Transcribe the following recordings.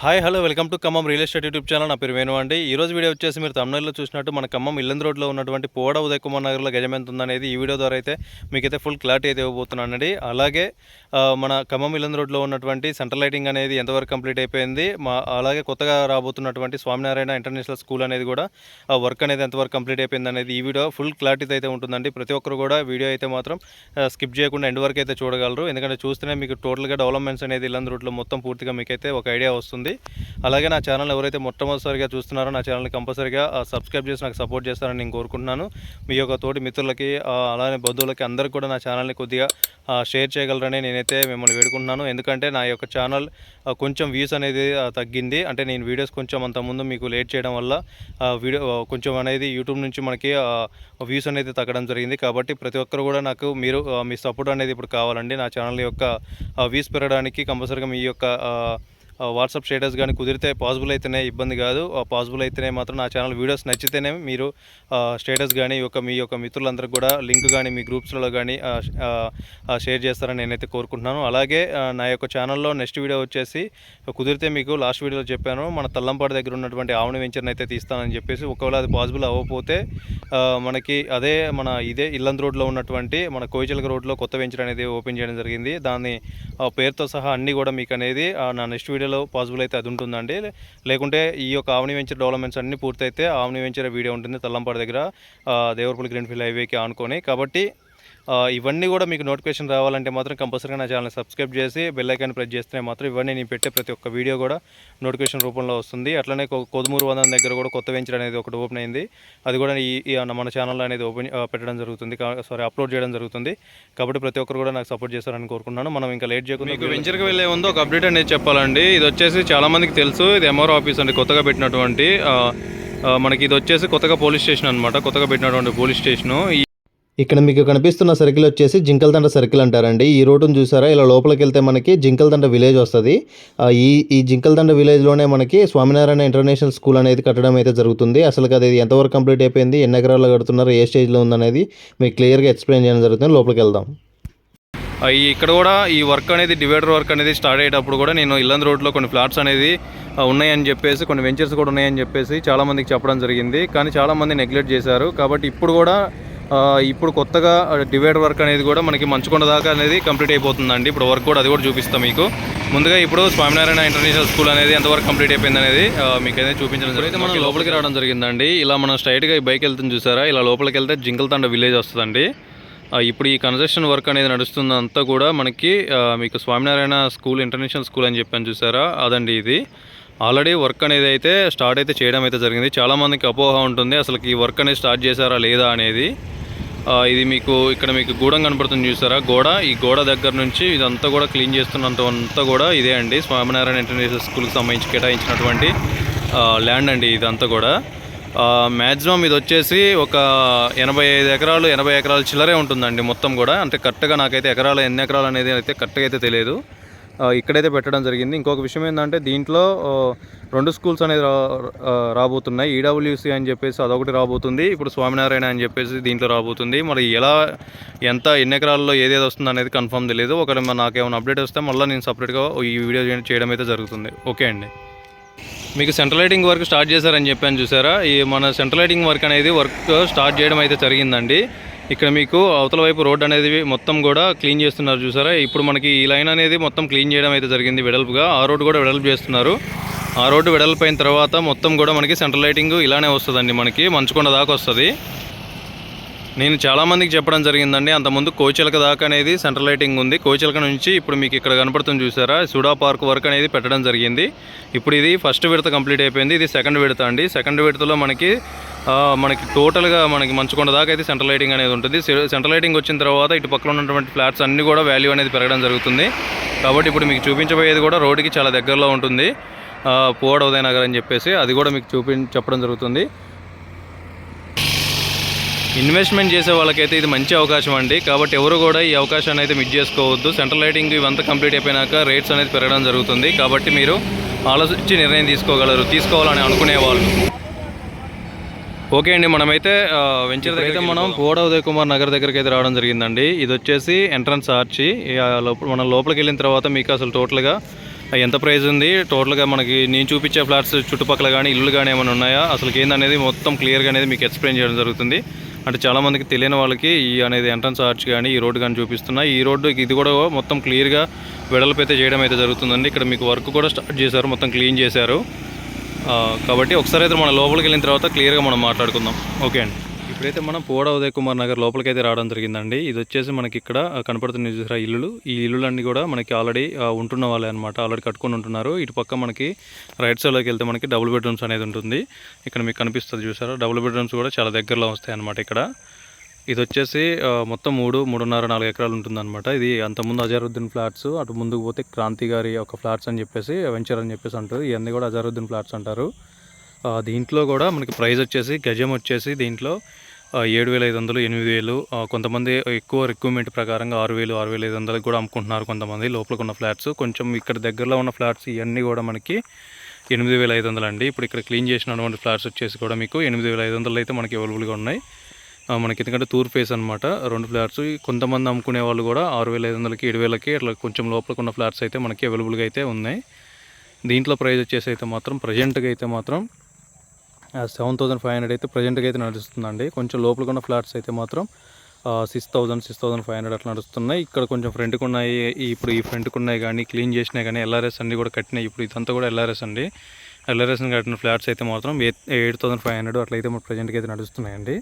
Hi hello welcome to Khammam real estate YouTube channel. నా పేరు వేణు అండి. ఈ రోజు వీడియో వచ్చేసి మీరు తమిళనాడులో చూసినట్టు మన ఖమ్మం ఇల్లందు రోడ్లో ఉన్నటువంటి పోడ ఉదయ కుమార్ నగర్లో గజం ఎంత ఉందనేది ఈ వీడియో ద్వారా అయితే మీకైతే ఫుల్ క్లారిటీ అయితే ఇవ్వబోతున్నానండి. అలాగే మన ఖమ్మం ఇల్లందు రోడ్లో ఉన్నటువంటి సెంట్రల్ లైటింగ్ అనేది ఎంతవరకు కంప్లీట్ అయిపోయింది మా అలాగే కొత్తగా రాబోతున్నటువంటి స్వామినారాయణ ఇంటర్నేషనల్ స్కూల్ అనేది కూడా ఆ వర్క్ అనేది ఎంతవరకు కంప్లీట్ అయిపోయింది అనేది ఈ వీడియో ఫుల్ క్లారిటీ అయితే ఉంటుందండి. ప్రతి ఒక్కరు కూడా వీడియో అయితే మాత్రం స్కిప్ చేయకుండా ఎండ్ వరకు అయితే చూడగలరు. ఎందుకంటే చూస్తేనే మీకు టోటల్గా డెవలప్మెంట్స్ అనేది ఇల్లందు రోడ్లో మొత్తం పూర్తిగా మీకైతే ఒక ఐడియా వస్తుంది. అలాగే నా ఛానల్ ఎవరైతే మొట్టమొదటిసారిగా చూస్తున్నారో నా ఛానల్ని కంపల్సరీగా సబ్స్క్రైబ్ చేసి నాకు సపోర్ట్ చేస్తారని నేను కోరుకుంటున్నాను. మీ యొక్క తోటి మిత్రులకి అలానే బంధువులకి అందరికీ కూడా నా ఛానల్ని కొద్దిగా షేర్ చేయగలరని నేనైతే మిమ్మల్ని వేడుకుంటున్నాను. ఎందుకంటే నా యొక్క ఛానల్ కొంచెం వ్యూస్ అనేది తగ్గింది. అంటే నేను వీడియోస్ కొంచెం అంత ముందు మీకు లేట్ చేయడం వల్ల వీడియో కొంచెం అనేది యూట్యూబ్ నుంచి మనకి వ్యూస్ అనేది తగ్గడం జరిగింది. కాబట్టి ప్రతి ఒక్కరు కూడా నాకు మీరు మీ సపోర్ట్ అనేది ఇప్పుడు కావాలండి. నా ఛానల్ యొక్క వ్యూస్ పెరగడానికి కంపల్సరీగా మీ యొక్క వాట్సాప్ స్టేటస్ కానీ కుదిరితే పాసిబుల్ అయితేనే ఇబ్బంది కాదు. పాసిబుల్ అయితేనే మాత్రం నా ఛానల్ వీడియోస్ నచ్చితేనే మీరు స్టేటస్ కానీ యొక్క మీ యొక్క మిత్రులందరికీ కూడా లింక్ కానీ మీ గ్రూప్స్లో కానీ షేర్ చేస్తారని నేనైతే కోరుకుంటున్నాను. అలాగే నా యొక్క ఛానల్లో నెక్స్ట్ వీడియో వచ్చేసి కుదిరితే మీకు లాస్ట్ వీడియోలో చెప్పాను. మన తల్లంపాడు దగ్గర ఉన్నటువంటి ఆవుని వెంచర్ని అయితే తీస్తానని చెప్పేసి ఒకవేళ అది పాసిబుల్ అవ్వకపోతే మనకి అదే మన ఇదే ఇల్లంద్ రోడ్లో ఉన్నటువంటి మన కోయిచలక రోడ్లో కొత్త వెంచర్ అనేది ఓపెన్ చేయడం జరిగింది. దాన్ని ఆ, పేరుతో సహా అన్నీ కూడా మీకు అనేది ఆ, నా నెక్స్ట్ వీడియో వీడియోలో పాసిబుల్ అయితే అది ఉంటుందండి. లేకుంటే ఈ యొక్క ఆవని వెంచర్ డెవలప్మెంట్స్ అన్ని పూర్తయితే ఆవని వెంచర్ వీడియో ఉంటుంది తల్లంపాడు దగ్గర దేవరపల్లి గ్రీన్ఫీల్డ్ హైవేకి ఆనుకొని. కాబట్టి ఇవన్నీ కూడా మీకు నోటిఫికేషన్ రావాలంటే మాత్రం కంపల్సరీగా నా ఛానల్ సబ్స్క్రైబ్ చేసి బెల్ ఐకాన్ ప్రెస్ చేస్తే మాత్రం ఇవన్నీ నేను పెట్టే ప్రతి ఒక్క వీడియో కూడా నోటిఫికేషన్ రూపంలో వస్తుంది. అట్లనే కొదుమూరు వందల దగ్గర కూడా కొత్త వెంచర్ అనేది ఒకటి ఓపెన్ అయింది. అది కూడా ఈ మన ఛానల్ అనేది ఓపెన్ పెట్టడం జరుగుతుంది. సారీ అప్లోడ్ చేయడం జరుగుతుంది. కాబట్టి ప్రతి ఒక్కరు కూడా నాకు సపోర్ట్ చేస్తారని కోరుకుంటున్నాను. మనం ఇంకా లేట్ చేయకుండా మీకు వెంచర్కి వెళ్ళే ముందు ఒక అప్డేట్ అనేది చెప్పాలండి. ఇది వచ్చేసి చాలా మందికి తెలుసు. ఇది ఎంఆర్ఓ ఆఫీస్ అండి. కొత్తగా పెట్టినటువంటి మనకి ఇది వచ్చేసి కొత్తగా పోలీస్ స్టేషన్ అనమాట కొత్తగా పెట్టినటువంటి పోలీస్ స్టేషను. ఇక్కడ మీకు కనిపిస్తున్న సర్కిల్ వచ్చేసి జింకల్దండ సర్కిల్ అంటారండి. ఈ రోడ్డును చూసారా? ఇలా లోపలికి వెళ్తే మనకి జింకల్దండ విలేజ్ వస్తుంది. ఈ ఈ జింకల్దండ విలేజ్లోనే మనకి స్వామినారాయణ ఇంటర్నేషనల్ స్కూల్ అనేది కట్టడం అయితే జరుగుతుంది. అసలు అది ఎంతవరకు కంప్లీట్ అయిపోయింది? ఎన్ని ఎకరాల్లో కడుతున్నారు? ఏ స్టేజ్లో ఉందనేది మీకు క్లియర్గా ఎక్స్ప్లెయిన్ చేయడం జరుగుతుంది. లోపలికి వెళ్దాం. ఇక్కడ కూడా ఈ వర్క్ అనేది డివైడర్ వర్క్ అనేది స్టార్ట్ అయ్యేటప్పుడు కూడా నేను ఇల్లంద రోడ్లో కొన్ని ఫ్లాట్స్ అనేది ఉన్నాయని చెప్పేసి కొన్ని వెంచర్స్ కూడా ఉన్నాయని చెప్పేసి చాలామందికి చెప్పడం జరిగింది. కానీ చాలామంది నెగ్లెక్ట్ చేశారు. కాబట్టి ఇప్పుడు కూడా ఇప్పుడు కొత్తగా డివైడర్ వర్క్ అనేది కూడా మనకి మంచుకొండ దాకా అనేది కంప్లీట్ అయిపోతుందండి. ఇప్పుడు వర్క్ కూడా అది కూడా చూపిస్తాం మీకు. ముందుగా ఇప్పుడు స్వామినారాయణ ఇంటర్నేషనల్ స్కూల్ అనేది ఎంతవరకు కంప్లీట్ అయిపోయింది అనేది మీకు అయితే చూపించడం జరిగింది. మనం లోపలికి రావడం జరిగిందండి. ఇలా మనం స్ట్రైట్గా ఈ బైక్ వెళ్తుంది చూసారా? ఇలా లోపలికి వెళ్తే జింకల్తండ విలేజ్ వస్తుందండి. ఇప్పుడు ఈ కన్స్ట్రక్షన్ వర్క్ అనేది నడుస్తుందంతా కూడా మనకి మీకు స్వామినారాయణ స్కూల్ ఇంటర్నేషనల్ స్కూల్ అని చెప్పాను చూసారా? అదండి ఇది. ఆల్రెడీ వర్క్ అనేది అయితే స్టార్ట్ అయితే చేయడం అయితే జరిగింది. చాలామందికి అపోహ ఉంటుంది. అసలు ఈ వర్క్ అనేది స్టార్ట్ చేశారా లేదా అనేది ఇది మీకు ఇక్కడ మీకు గూడం కనపడుతుంది చూసారా? గోడ. ఈ గోడ దగ్గర నుంచి ఇదంతా కూడా క్లీన్ చేస్తున్నంత అంతా కూడా ఇదే అండి. స్వామినారాయణ ఇంటర్నేషనల్ స్కూల్కి సంబంధించి కేటాయించినటువంటి ల్యాండ్ అండి ఇదంతా కూడా. మ్యాక్సిమం ఇది వచ్చేసి ఒక ఎనభై ఐదు ఎకరాలు ఎనభై ఎకరాలు చిల్లరే ఉంటుందండి మొత్తం కూడా. అంటే కరెక్ట్గా నాకైతే ఎకరాలు ఎన్ని ఎకరాలు అనేది అయితే కరెక్ట్గా అయితే తెలియదు. ఇక్కడైతే పెట్టడం జరిగింది. ఇంకొక విషయం ఏంటంటే దీంట్లో రెండు స్కూల్స్ అనేది రా రాబోతున్నాయి. ఈడబ్ల్యూసి అని చెప్పేసి అదొకటి రాబోతుంది. ఇప్పుడు స్వామినారాయణ అని చెప్పేసి దీంట్లో రాబోతుంది. మరి ఎలా ఎంత ఎన్ని ఎకరాల్లో ఏదేది వస్తుంది అనేది కన్ఫర్మ్ తెలియదు ఒకవేళ నాకేమైనా అప్డేట్ వస్తే మళ్ళీ నేను సపరేట్గా ఈ వీడియో చేయడం అయితే జరుగుతుంది. ఓకే అండి. మీకు సెంట్రల్ లైటింగ్ వర్క్ స్టార్ట్ చేశారని చెప్పాను చూసారా? ఈ మన సెంట్రల్ లైటింగ్ వర్క్ అనేది వర్క్ స్టార్ట్ చేయడం అయితే జరిగిందండి. ఇక్కడ మీకు అవతల వైపు రోడ్ అనేది మొత్తం కూడా క్లీన్ చేస్తున్నారు చూసారా? ఇప్పుడు మనకి ఈ లైన్ అనేది మొత్తం క్లీన్ చేయడం అయితే జరిగింది వెడల్పుగా. ఆ రోడ్ కూడా వెడల్పు చేస్తున్నారు. ఆ రోడ్డు వెడల్పు అయిన తర్వాత మొత్తం కూడా మనకి సెంట్రల్ లైటింగ్ ఇలానే వస్తుందండి మనకి మంచుకొండ దాకా వస్తుంది. నేను చాలామందికి చెప్పడం జరిగిందండి అంతకుముందు కోచిలక దాకా అనేది సెంట్రల్ లైటింగ్ ఉంది. కోచిలక నుంచి ఇప్పుడు మీకు ఇక్కడ కనపడుతుంది చూసారా? సుడా పార్క్ వర్క్ అనేది పెట్టడం జరిగింది. ఇప్పుడు ఇది ఫస్ట్ విడత కంప్లీట్ అయిపోయింది ఇది సెకండ్ విడత అండి. సెకండ్ విడతలో మనకి మనకి టోటల్గా మనకి మంచుకొండ దాకా అయితే సెంట్రల్ లైటింగ్ అనేది ఉంటుంది. సెంటర్ సెంట్రల్ లైటింగ్ వచ్చిన తర్వాత ఇటు పక్కన ఉన్నటువంటి ఫ్లాట్స్ అన్నీ కూడా వాల్యూ అనేది పెరగడం జరుగుతుంది. కాబట్టి ఇప్పుడు మీకు చూపించబోయేది కూడా రోడ్డుకి చాలా దగ్గరలో ఉంటుంది. ఆ, పోవడ ఉదయ అని చెప్పేసి అది కూడా మీకు చూపి చెప్పడం జరుగుతుంది. ఇన్వెస్ట్మెంట్ చేసే వాళ్ళకైతే ఇది మంచి అవకాశం అండి. కాబట్టి ఎవరు కూడా ఈ అవకాశాన్ని అయితే మిస్ చేసుకోవద్దు. సెంట్రల్ లైటింగ్ ఇవంతా కంప్లీట్ అయిపోయినాక రేట్స్ అనేది పెరగడం జరుగుతుంది. కాబట్టి మీరు ఆలోచించి నిర్ణయం తీసుకోగలరు తీసుకోవాలని అనుకునే వాళ్ళు. ఓకే అండి మనమైతే వెంచర్ దగ్గర అయితే మనం పోడ ఉదయ్ కుమార్ నగర్ దగ్గరికి అయితే రావడం జరిగిందండి. ఇది వచ్చేసి ఎంట్రన్స్ ఆర్చి. మనం లోపలికి వెళ్ళిన తర్వాత మీకు అసలు టోటల్గా ఎంత ప్రైస్ ఉంది? టోటల్గా మనకి నేను చూపించే ఫ్లాట్స్ చుట్టుపక్కల కానీ ఇల్లు కానీ ఏమైనా ఉన్నాయా? అసలు ఏందనేది మొత్తం క్లియర్గా అనేది మీకు ఎక్స్ప్లెయిన్ చేయడం జరుగుతుంది. అంటే చాలామందికి తెలియని వాళ్ళకి ఈ అనేది ఎంట్రన్స్ ఆర్చ్ కానీ ఈ రోడ్డు కానీ చూపిస్తున్నా. ఈ రోడ్డు ఇది కూడా మొత్తం క్లియర్గా వెడల్పు అయితే చేయడం అయితే జరుగుతుందండి. ఇక్కడ మీకు వర్క్ కూడా స్టార్ట్ చేశారు మొత్తం క్లీన్ చేశారు. కాబట్టి ఒకసారి అయితే మనం లోపలికి వెళ్ళిన తర్వాత క్లియర్గా మనం మాట్లాడుకుందాం. ఓకే అండి. ఇప్పుడైతే మనం పోడ ఉదయ్ కుమార్ నగర్ లోపలికి అయితే రావడం జరిగిందండి. ఇది వచ్చేసి మనకి ఇక్కడ కనపడుతున్న చూసారా ఇల్లులు. ఈ ఇల్లులన్నీ కూడా మనకి ఆల్రెడీ ఉంటున్న వాళ్ళే అనమాట ఆల్రెడీ కట్టుకొని ఉంటున్నారు. ఇటు పక్క మనకి రైట్ సైడ్లోకి వెళ్తే మనకి డబుల్ బెడ్రూమ్స్ అనేది ఉంటుంది. ఇక్కడ మీకు కనిపిస్తుంది చూసారా? డబుల్ బెడ్రూమ్స్ కూడా చాలా దగ్గరలో వస్తాయి అనమాట ఇక్కడ. ఇది వచ్చేసి మొత్తం మూడు మూడున్నర నాలుగు ఎకరాలు ఉంటుందన్నమాట. ఇది అంతకుముందు అజరుద్దీన్ ఫ్లాట్స్ అటు ముందుకు పోతే క్రాంతి గారి ఒక ఫ్లాట్స్ అని చెప్పేసి వెంచర్ అని చెప్పేసి అంటారు. ఇవన్నీ కూడా అజరుద్దీన్ ఫ్లాట్స్ అంటారు. దీంట్లో కూడా మనకి ప్రైస్ వచ్చేసి గజం వచ్చేసి దీంట్లో ఏడు వేల ఐదు వందలు ఎనిమిది వేలు కొంతమంది ఎక్కువ రిక్వైర్మెంట్ ప్రకారంగా ఆరు వేలు ఆరు వేల ఐదు వందలకు కూడా అమ్ముకుంటున్నారు కొంతమంది లోపలికి ఉన్న ఫ్లాట్స్. కొంచెం ఇక్కడ దగ్గరలో ఉన్న ఫ్లాట్స్ ఇవన్నీ కూడా మనకి ఎనిమిది వేల ఐదు వందలు అండి. ఇప్పుడు ఇక్కడ క్లీన్ చేసినటువంటి ఫ్లాట్స్ వచ్చేసి కూడా మీకు ఎనిమిది వేల ఐదు వందలు అయితే మనకి అవైలబుల్గా ఉన్నాయి. మనకి ఎందుకంటే తూర్ ఫేస్ అనమాట రెండు ఫ్లాట్స్. కొంతమంది అమ్ముకునే వాళ్ళు కూడా ఆరు వేల ఐదు వందలకి ఏడు వేలకి అట్లా కొంచెం లోపలికి ఉన్న ఫ్లాట్స్ అయితే మనకి అవైలబుల్గా అయితే ఉన్నాయి. దీంట్లో ప్రైస్ వచ్చేసి అయితే మాత్రం ప్రజెంట్గా అయితే మాత్రం సెవెన్ థౌసండ్ ఫైవ్ హండ్రెడ్ అయితే ప్రజెంట్గా అయితే నడుస్తుందండి. కొంచెం లోపలికి ఉన్న ఫ్లాట్స్ అయితే మాత్రం six thousand six thousand five hundred అట్లా నడుస్తున్నాయి. ఇక్కడ కొంచెం ఫ్రంట్కి ఉన్నాయి ఇప్పుడు ఈ ఫ్రంట్కి ఉన్నాయి కానీ క్లీన్ చేసినాయి కానీ ఎల్ఆర్ఎస్ అన్ని కూడా కట్టినాయి. ఇప్పుడు ఇదంతా కూడా ఎల్ఆర్ఎస్ అండి. ఎల్ఆర్ఎస్ కట్టిన ఫ్లాట్స్ అయితే మాత్రం eight eight thousand five hundred అట్లయితే మన ప్రజెంట్కి అయితే నడుస్తున్నాయండి.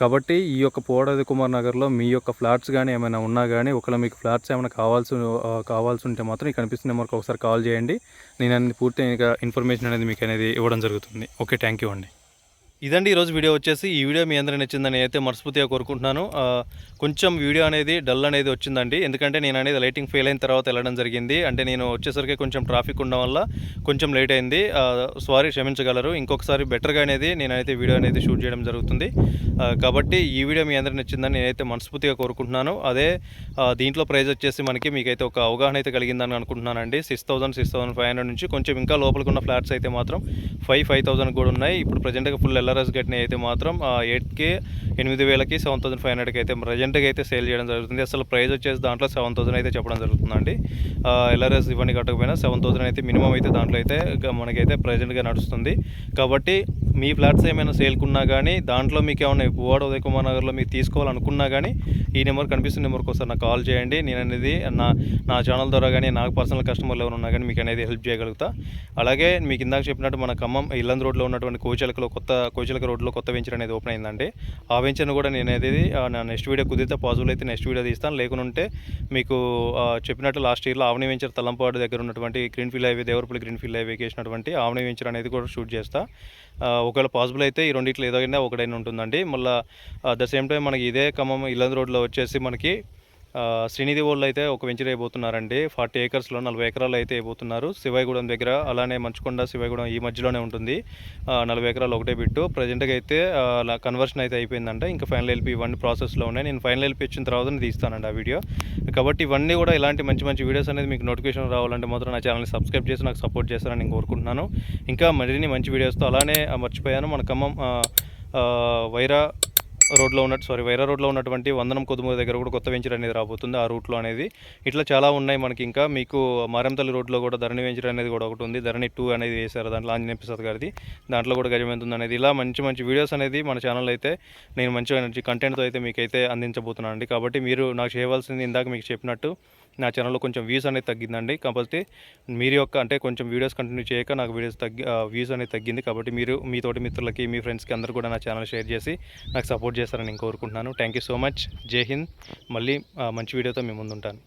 కాబట్టి ఈ యొక్క పోడది కుమార్ నగర్లో మీ యొక్క ఫ్లాట్స్ కానీ ఏమైనా ఉన్నా కానీ ఒకవేళ మీకు ఫ్లాట్స్ ఏమైనా కావాల్సి కావాల్సి ఉంటే మాత్రం ఈ కనిపిస్తున్న నెంబర్కి ఒకసారి కాల్ చేయండి. నేను అన్ని పూర్తి ఇంకా ఇన్ఫర్మేషన్ అనేది మీకు అనేది ఇవ్వడం జరుగుతుంది. ఓకే థ్యాంక్ యూ అండి. ఇదండి ఈరోజు వీడియో వచ్చేసి. ఈ వీడియో మీ అందరూ నచ్చిందని అయితే మనస్ఫూర్తిగా కోరుకుంటున్నాను. కొంచెం వీడియో అనేది డల్ అనేది వచ్చిందండి. ఎందుకంటే నేను అనేది లైటింగ్ ఫెయిల్ అయిన తర్వాత వెళ్ళడం జరిగింది. అంటే నేను వచ్చేసరికి కొంచెం ట్రాఫిక్ ఉండడం వల్ల కొంచెం లేట్ అయింది. సారీ క్షమించగలరు. ఇంకొకసారి బెటర్గా అనేది నేనైతే వీడియో అనేది షూట్ చేయడం జరుగుతుంది. కాబట్టి ఈ వీడియో మీ అందరూ నచ్చిందని నేనైతే మనస్ఫూర్తిగా కోరుకుంటున్నాను. అదే దీంట్లో ప్రైజ్ వచ్చేసి మనకి మీకైతే ఒక అవగాహన అయితే కలిగిందని అనుకుంటున్నానండి. Six thousand six thousand five hundred నుంచి కొంచెం ఇంకా లోపలికి ఉన్న ఫ్లాట్స్ అయితే మాత్రం ఫైవ్ ఫైవ్ థౌసండ్ కూడా ఉన్నాయి. ఇప్పుడు ప్రజెంట్గా ఫుల్ ఎల్ఆర్ఎస్ గట్టిన అయితే మాత్రం ఎయిట్కి ఎనిమిది వేలకి సెవెన్ థౌసండ్ ఫైవ్ హండ్రెడ్కి అయితే ప్రజెంట్గా అయితే సేల్ చేయడం జరుగుతుంది. అసలు ప్రైస్ వచ్చేసి దాంట్లో సెవెన్ థౌసండ్ అయితే చెప్పడం జరుగుతుందండి ఎల్ఆర్ఎస్ ఇవన్నీ కట్టకపోయినా సెవెన్ థౌసండ్ అయితే మినిమం అయితే దాంట్లో అయితే మనకైతే ప్రజెంట్గా నడుస్తుంది. కాబట్టి మీ ఫ్లాట్స్ ఏమైనా సేల్కున్నా కానీ దాంట్లో మీకు ఏమైనా పువ్వాడ ఉదయ్ కుమార్ నగర్లో మీకు తీసుకోవాలనుకున్నా కానీ ఈ నెంబర్ కనిపిస్తున్న నెంబర్కి ఒకసారి నాకు కాల్ చేయండి. నేను అనేది నా నా ఛానల్ ద్వారా కానీ నాకు పర్సనల్ కస్టమర్లు ఎవరు ఉన్నా కానీ మీకు అనేది హెల్ప్ చేయగలుగుతా. అలాగే మీకు ఇందాక చెప్పినట్టు మన ఖమ్మం ఇల్లంద్ రోడ్లో ఉన్నటువంటి కోచలకలో కొత్త కోచిలక రోడ్లో కొత్త వెంచర్ అనేది ఓపెన్ అయిందండి. ఆ వెంచర్ను కూడా నేను అనేది నా నెక్స్ట్ వీడియో కుదిరితే పాజిబుల్ అయితే నెక్స్ట్ వీడియో తీస్తాను. లేకుంటే మీకు చెప్పినట్టు లాస్ట్ ఇయర్లో ఆవని వెంచర్ తలంపాడు దగ్గర ఉన్నటువంటి green field highway Devarapalli green field హైవేకి వేసినటువంటి ఆవని వెంచర్ అనేది కూడా షూట్ చేస్తా. ఒకవేళ పాసిబుల్ అయితే ఈ రెండిట్లో ఏదైనా ఒకటైనా ఉంటుందండి. మళ్ళీ అట్ ద సేమ్ టైం మనకి ఇదే ఖమ్మం ఇల్లందు రోడ్లో వచ్చేసి మనకి శ్రీనిధి వాళ్ళు అయితే ఒక వెంచర్ అయిపోతున్నారండి. ఫార్టీ ఏకర్స్లో నలభై ఎకరాలు అయితే అయిపోతున్నారు. శివాయిగూడెం దగ్గర అలానే మంచుకొండ శివాయిగూడెం ఈ మధ్యలోనే ఉంటుంది. నలభై ఎకరాలు ఒకటే బిట్టు. ప్రజెంట్గా అయితే కన్వర్షన్ అయితే అయిపోయిందంట. ఇంకా ఫైనల్ ఎల్పి ఇవన్నీ ప్రాసెస్లో ఉన్నాయి. నేను ఫైనల్ ఎల్పి ఇచ్చిన తర్వాత నేను తీస్తానండి ఆ వీడియో. కాబట్టి ఇవన్నీ కూడా ఇలాంటి మంచి మంచి వీడియోస్ అనేది మీకు నోటిఫికేషన్ రావాలంటే మాత్రం నా ఛానల్ని సబ్స్క్రైబ్ చేసి నాకు సపోర్ట్ చేస్తారని నేను కోరుకుంటున్నాను. ఇంకా మరిన్ని మంచి వీడియోస్తో అలానే మర్చిపోయాను. మన ఖమ్మం వైరా రోడ్లో ఉన్నట్టు సారీ వైరా రోడ్లో ఉన్నటువంటి వందనం కొదుమూరు దగ్గర కూడా కొత్త వెంచర్ అనేది రాబోతుంది. ఆ రూట్లో అనేది ఇట్లా చాలా ఉన్నాయి మనకి ఇంకా. మీకు మారంతల్లి రోడ్లో కూడా ధరణి వెంచర్ అనేది కూడా ఒకటి ఉంది. ధరణి టూ అనేది వేశారు దాంట్లో ఆంజనేయ ప్రసాద్ గారిది. దాంట్లో కూడా గజం ఎంత ఉంది అనేది. ఇలా మంచి మంచి వీడియోస్ అనేది మన ఛానల్ అయితే నేను మంచిగా మంచి కంటెంట్తో అయితే మీకైతే అందించబోతున్నాను అండి. కాబట్టి మీరు నాకు చేయవలసింది ఇందాక మీకు చెప్పినట్టు నా ఛానల్లో కొంచెం వ్యూస్ అనేది తగ్గిందండి. కాబట్టి మీరు యొక్క అంటే కొంచెం వీడియోస్ కంటిన్యూ చేయక నాకు వీడియోస్ తగ్గి వ్యూస్ అనేది తగ్గింది. కాబట్టి మీరు మీ తోటి మిత్రులకి మీ ఫ్రెండ్స్కి అందరూ కూడా నా ఛానల్ షేర్ చేసి నాకు సపోర్ట్ చేస్తారని నేను కోరుకుంటున్నాను. థ్యాంక్ యూ సో మచ్ జై హింద్ మళ్ళీ మంచి వీడియోతో మేము ముందుంటాను.